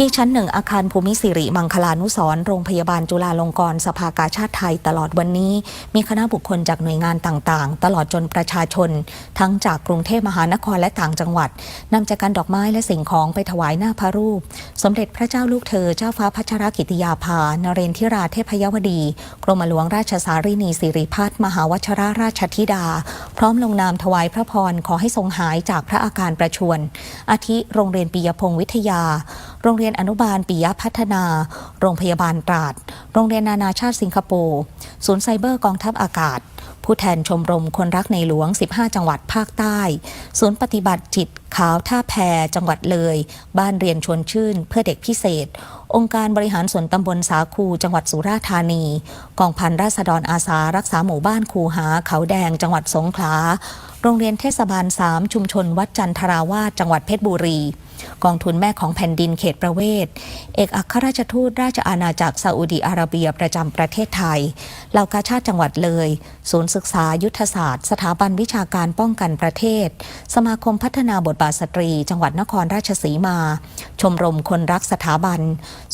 ที่ชั้นหนึ่งอาคารภูมิสิริมังคลานุสรโรงพยาบาลจุฬาลงกรณ์สภากาชาติไทยตลอดวันนี้ มีคณะบุคคลจากหน่วยงานต่างๆ ตลอดจนประชาชน ทั้งจากกรุงเทพมหานครและต่างจังหวัดนำจากการดอกไม้และสิ่งของไปถวายหน้าพระรูป สมเด็จพระเจ้าลูกเธอเจ้าฟ้าพัชรกิติยาภานเรนทิราเทพยวดี กรมหลวงราชสารินีสิริพัฒน์มหาวชราราชธิดา พร้อมลงนามถวายพระพรขอให้ทรงหายจากพระอาการประชวรอาทิโรงเรียนปิยพงศ์วิทยา รงเรียนอนุบาลปิยพัฒนา โรงพยาบาลตราด โรงเรียนนานาชาติสิงคโปร์ ศูนย์ไซเบอร์กองทัพอากาศ ผู้แทนชมรมคนรักในหลวง 15 จังหวัดภาคใต้ ศูนย์ปฏิบัติจิตขาวท่าแพจังหวัดเลย บ้านเรียนชวนชื่น เพื่อเด็กพิเศษ องค์การบริหารส่วนตำบลสาคู จังหวัดสุราษฎร์ธานี กองพันราษฎรอาสารักษาหมู่บ้านคูหาเขาแดง จังหวัดสงขลา โรงเรียนเทศบาล 3 ชุมชน วัดจันทราวาสจังหวัดเพชรบุรี กองทุนแม่ของแผ่นดินเขตประเวศ เอกอัครราชทูตราชอาณาจักรซาอุดีอาระเบียประจำประเทศไทยเหล่ากาชาติจังหวัดเลย ศูนย์ศึกษายุทธศาสตร์ สถาบันวิชาการป้องกันประเทศ สมาคมพัฒนาบทบาสตรี จังหวัดนครราชสีมา ชมรมคนรักสถาบัน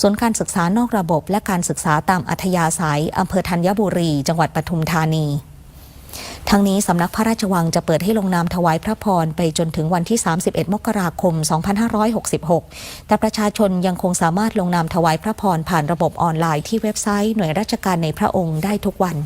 ศูนย์การศึกษานอกระบบ และการศึกษาตามอัธยาศัยอำเภอธัญบุรี จังหวัดปทุมธานีทั้งนี้สำนักพระราชวังจะเปิดให้ลงนามถวายพระพรไปจนถึงวันที่ 31 มกราคม 2566 แต่ประชาชนยังคงสามารถลงนามถวายพระพรผ่านระบบออนไลน์ที่เว็บไซต์หน่วยราชการในพระองค์ได้ทุกวัน